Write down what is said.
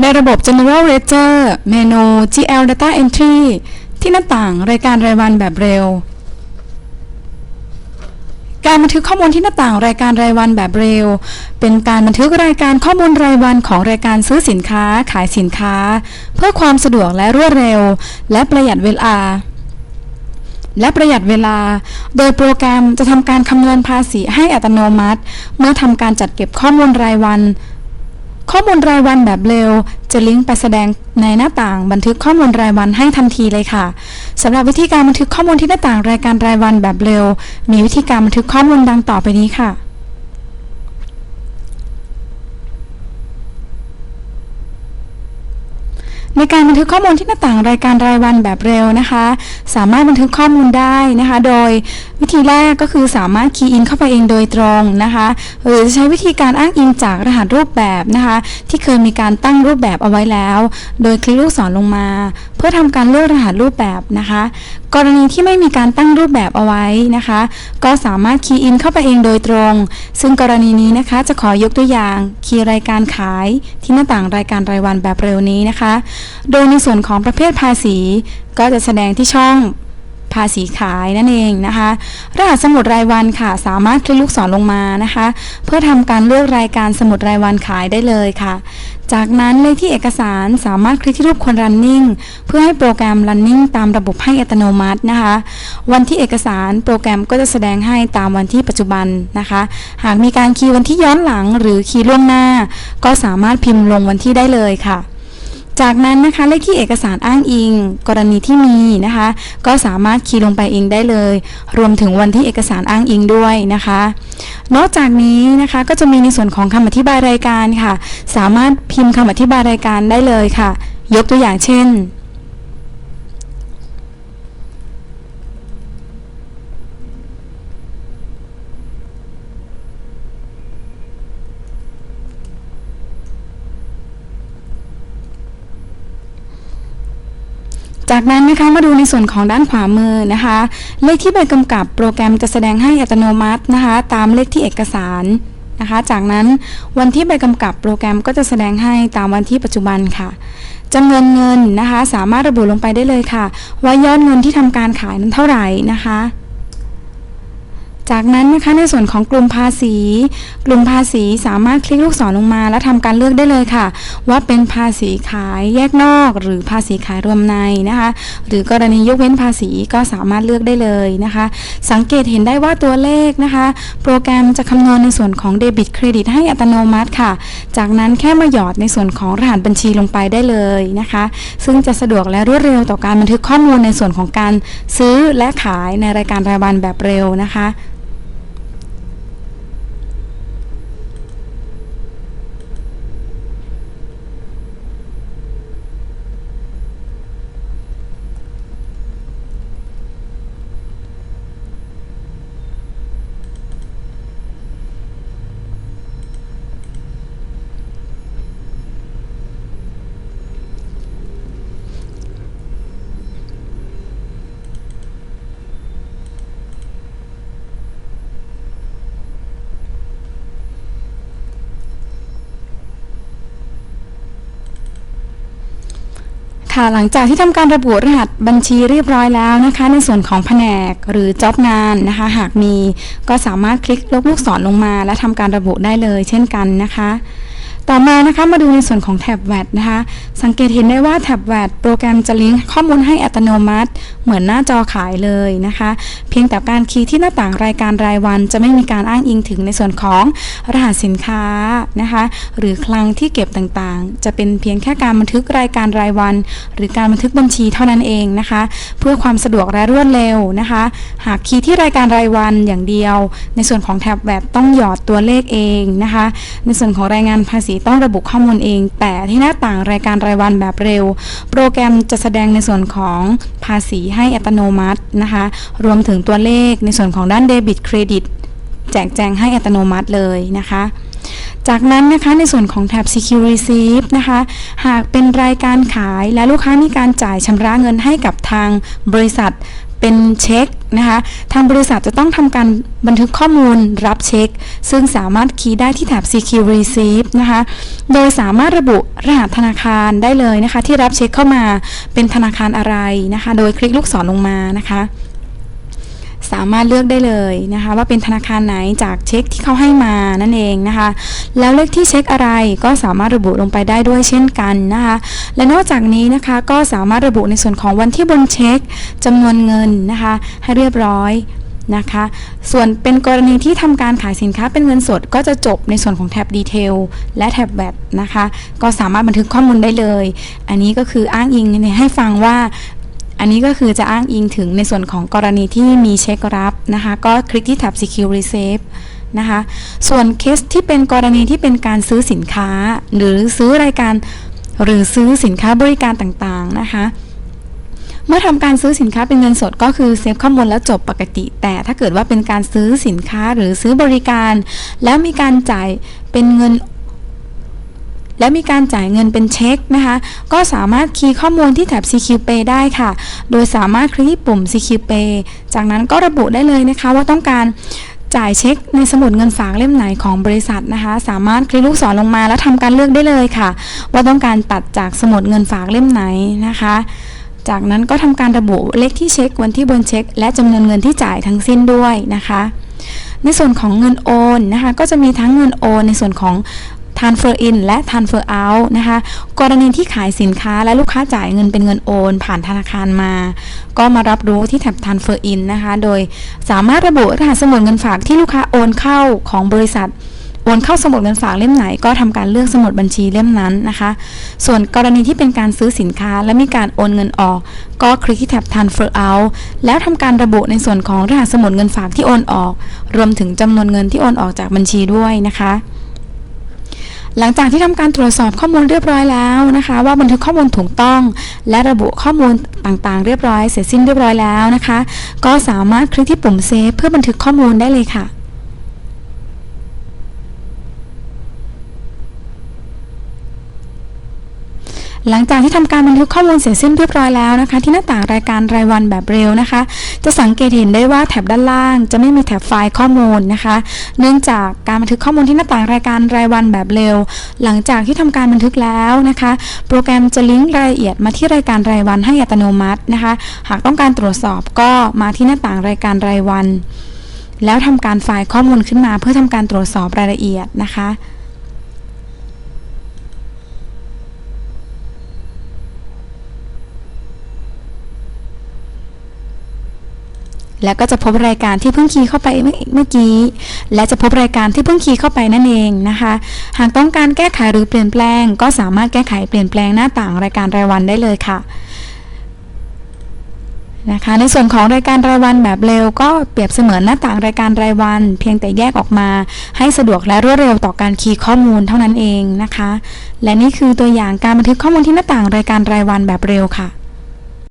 ในระบบ General Ledger เมนู GL Data Entry ที่หน้าต่างรายการรายวันแบบเร็ว การบันทึกข้อมูลที่หน้าต่างรายการรายวันแบบเร็ว เป็นการบันทึกรายการข้อมูลรายวันของรายการซื้อสินค้าขายสินค้า เพื่อความสะดวกและรวดเร็ว และประหยัดเวลา และประหยัดเวลา โดยโปรแกรมจะทำการคำนวณภาษีให้อัตโนมัติ เมื่อทำการจัดเก็บข้อมูลรายวัน ข้อมูลรายวันแบบเร็ว จะลิงก์ไปแสดงในหน้าต่าง บันทึกข้อมูลรายวันให้ทันทีเลยค่ะสำหรับวิธีการบันทึกข้อมูลที่หน้าต่างรายการรายวันแบบเร็ว มีวิธีการบันทึกข้อมูลดังต่อไปนี้ค่ะ ในการบันทึกข้อมูลที่หน้าต่างรายการรายวันแบบเร็วนะคะ สามารถบันทึกข้อมูลได้นะคะ โดยวิธีแรกก็คือสามารถคีย์อินเข้าไปเองโดยตรงนะคะหรือใช้วิธีการอ้างอิงจากรหัสรูปแบบนะคะ ที่เคยมีการตั้งรูปแบบเอาไว้แล้ว โดยคลิกลูกศรลงมา เพื่อทำการเลือกรหัสรูปแบบนะคะ กรณีที่ไม่มีการตั้งรูปแบบเอาไว้นะคะ ก็สามารถคีย์อินเข้าไปเองโดยตรง ซึ่งกรณีนี้นะคะจะขอยกตัวอย่างคีย์รายการขายที่หน้าต่างรายการรายวันแบบเร็วนี้นะคะโดยในส่วนของประเภทภาษีก็จะแสดงที่ช่องภาษีขายนั่นเองนะคะ รหัสสมุดรายวันค่ะ สามารถคลิกลูกศรลงมานะคะ เพื่อทำการเลือกรายการสมุดรายวันขายได้เลยค่ะ จากนั้นเลขที่เอกสารสามารถคลิกที่รูปคน running เพื่อให้โปรแกรม running ตามระบบให้อัตโนมัตินะคะ วันที่เอกสารโปรแกรมก็จะแสดงให้ตามวันที่ปัจจุบันนะคะ หากมีการคีย์วันที่ย้อนหลังหรือคีย์ล่วงหน้า ก็สามารถพิมพ์ลงวันที่ได้เลยค่ะ จากนั้นนะคะเลขที่เอกสารอ้างอิง กรณีที่มีนะคะ ก็สามารถคีย์ลงไปเองได้เลย รวมถึงวันที่เอกสารอ้างอิงด้วยนะคะ นอกจากนี้นะคะก็จะมีในส่วนของคำอธิบายรายการค่ะ สามารถพิมพ์คำอธิบายรายการได้เลยค่ะ ยกตัวอย่างเช่น จากนั้นนะคะมาดูในส่วนของด้านขวามือนะคะ เลขที่ใบกำกับโปรแกรมจะแสดงให้อัตโนมัตินะคะ ตามเลขที่เอกสารนะคะ จากนั้นวันที่ใบกำกับโปรแกรมก็จะแสดงให้ตามวันที่ปัจจุบันค่ะจำนวนเงินนะคะ สามารถระบุลงไปได้เลยค่ะ ว่ายอดเงินที่ทำการขายนั้นเท่าไหร่นะคะ จากนั้นนะคะในส่วนของกลุ่มภาษี กลุ่มภาษีสามารถคลิกลูกศรลงมา และทำการเลือกได้เลยค่ะ ว่าเป็นภาษีขายแยกนอก หรือภาษีขายรวมในนะคะ หรือกรณียกเว้นภาษีก็สามารถเลือกได้เลยนะคะ สังเกตเห็นได้ว่าตัวเลขนะคะ โปรแกรมจะคำนวณในส่วนของเดบิตเครดิตให้อัตโนมัติค่ะ จากนั้นแค่มาหยอดในส่วนของรหัสบัญชีลงไปได้เลยนะคะ ซึ่งจะสะดวกและรวดเร็วต่อการบันทึกข้อมูลในส่วนของการซื้อและขายในรายการรายวันแบบเร็วนะคะ ค่ะหลังจากที่ทำการระบุรหัสบัญชีเรียบร้อยแล้วนะคะ ในส่วนของแผนกหรือจ็อบงานนะคะ หากมีก็สามารถคลิกลบลูกศรลงมา และทำการระบุได้เลย เช่นกันนะคะ ต่อมานะคะมาดูในส่วนของแท็บแวดนะคะ สังเกตเห็นได้ว่าแท็บแวดโปรแกรมจะลิงก์ข้อมูลให้อัตโนมัติเหมือนหน้าจอขายเลยนะคะ เพียงแต่การคีย์ที่หน้าต่างรายการรายวัน จะไม่มีการอ้างอิงถึงในส่วนของรหัสสินค้านะคะ หรือคลังที่เก็บต่างๆ จะเป็นเพียงแค่การบันทึกรายการรายวัน หรือการบันทึกบัญชีเท่านั้นเองนะคะ เพื่อความสะดวกและรวดเร็วนะคะ หากคีย์ที่รายการรายวันอย่างเดียว ในส่วนของแท็บแวดต้องหยอดตัวเลขเองนะคะ ในส่วนของรายงานภาษีต้องระบุข้อมูลเอง แต่ที่หน้าต่างรายการรายวันแบบเร็ว โปรแกรมจะแสดงในส่วนของภาษีให้อัตโนมัตินะคะ รวมถึงตัวเลขในส่วนของด้านเดบิตเครดิตแจกแจงให้อัตโนมัติเลยนะคะ จากนั้นนะคะในส่วนของแท็บ Secure Receipt นะคะ หากเป็นรายการขายและลูกค้ามีการจ่ายชำระเงินให้กับทางบริษัทเป็นเช็ค นะคะทางบริษัทจะต้องทำการบันทึกข้อมูลรับเช็ค ซึ่งสามารถคีย์ได้ที่แถบ CQ Receive นะคะ โดยสามารถระบุรหัสธนาคารได้เลยนะคะ ที่รับเช็คเข้ามาเป็นธนาคารอะไรนะคะ โดยคลิกลูกศรลงมานะคะ สามารถเลือกได้เลยนะคะ ว่าเป็นธนาคารไหนจากเช็คที่เขาให้มานั่นเองนะคะ แล้วเลขที่เช็คอะไรก็สามารถระบุลงไปได้ด้วยเช่นกันนะคะ และนอกจากนี้นะคะก็สามารถระบุในส่วนของวันที่บนเช็คจำนวนเงินนะคะ ให้เรียบร้อยนะคะ ส่วนเป็นกรณีที่ทำการขายสินค้าเป็นเงินสด ก็จะจบในส่วนของแท็บดีเทลและแท็บแบตนะคะ ก็สามารถบันทึกข้อมูลได้เลย อันนี้ก็คืออ้างอิงให้ฟังว่า อันนี้ก็คือจะอ้างอิงถึงในส่วนของกรณีที่มีเช็ครับนะคะ ก็คลิกที่แท็บ Secure Receive นะคะ ส่วนเคสที่เป็นกรณีที่เป็นการซื้อสินค้า หรือซื้อรายการหรือซื้อสินค้าบริการต่างๆนะคะเมื่อทำการซื้อสินค้าเป็นเงินสดก็คือเซฟข้อมูลแล้วจบปกติ แต่ถ้าเกิดว่าเป็นการซื้อสินค้าหรือซื้อบริการ แล้วมีการจ่ายเป็นเงิน และมีการจ่ายเงินเป็นเช็คนะคะ ก็สามารถคีย์ข้อมูลที่แถบ CQ Pay ได้ค่ะ โดยสามารถคลิกที่ปุ่ม CQ Pay จากนั้นก็ระบุได้เลยนะคะว่าต้องการจ่ายเช็คในสมุดเงินฝากเล่มไหนของบริษัทนะคะ สามารถคลิกลูกศรลงมาแล้วทำการเลือกได้เลยค่ะ ว่าต้องการตัดจากสมุดเงินฝากเล่มไหนนะคะ จากนั้นก็ทำการระบุเลขที่เช็ควันที่บนเช็ค และจำนวนเงินที่จ่ายทั้งสิ้นด้วยนะคะ ในส่วนของเงินโอนนะคะ ก็จะมีทั้งเงินโอนในส่วนของ transfer in และ transfer out นะคะ กรณีที่ขายสินค้าและลูกค้าจ่ายเงินเป็นเงินโอน ผ่านธนาคารมา ก็มารับรู้ที่แท็บ transfer in นะคะ โดยสามารถระบุรหัสสมุดเงินฝากที่ลูกค้าโอนเข้าของบริษัทโอนเข้าสมุดเงินฝากเล่มไหนก็ทำการเลือกสมุดบัญชีเล่มนั้นนะคะ ส่วนกรณีที่เป็นการซื้อสินค้าและมีการโอนเงินออก ก็คลิกที่แท็บ transfer out แล้วทำการระบุในส่วนของรหัสสมุดเงินฝากที่โอนออก รวมถึงจำนวนเงินที่โอนออกจากบัญชีด้วยนะคะ หลังจากที่ทำการตรวจสอบข้อมูลเรียบร้อยแล้วนะคะ ว่าบันทึกข้อมูลถูกต้อง และระบุข้อมูลต่างๆ เรียบร้อยเสร็จสิ้นเรียบร้อยแล้วนะคะ ก็สามารถคลิกที่ปุ่มเซฟเพื่อบันทึกข้อมูลได้เลยค่ะ หลังจากที่ทำการบันทึกข้อมูลเสร็จสิ้นเรียบร้อยแล้วนะคะ ที่หน้าต่างรายการรายวันแบบเร็วนะคะ จะสังเกตเห็นได้ว่าแถบด้านล่าง จะไม่มีแถบไฟล์ข้อมูลนะคะ เนื่องจากการบันทึกข้อมูลที่หน้าต่างรายการรายวันแบบเร็ว หลังจากที่ทำการบันทึกแล้วนะคะ โปรแกรมจะลิงก์รายละเอียดมาที่รายการรายวันให้อัตโนมัตินะคะ หากต้องการตรวจสอบก็มาที่หน้าต่างรายการรายวัน แล้วทำการไฟล์ข้อมูลขึ้นมาเพื่อทำการตรวจสอบรายละเอียดนะคะ แล้วก็จะพบรายการที่เพิ่งคีย์เข้าไปเมื่อกี้ และจะพบรายการที่เพิ่งคีย์เข้าไปนั่นเองนะคะ หากต้องการแก้ไขหรือเปลี่ยนแปลง ก็สามารถแก้ไขเปลี่ยนแปลงหน้าต่างรายการรายวันได้เลยค่ะนะคะในส่วนของรายการรายวันแบบเร็ว ก็เปรียบเสมือนหน้าต่างรายการรายวัน เพียงแต่แยกออกมา ให้สะดวกและรวดเร็วต่อการคีย์ข้อมูลเท่านั้นเองนะคะ และนี่คือตัวอย่างการบันทึกข้อมูลที่หน้าต่างรายการรายวันแบบเร็วค่ะ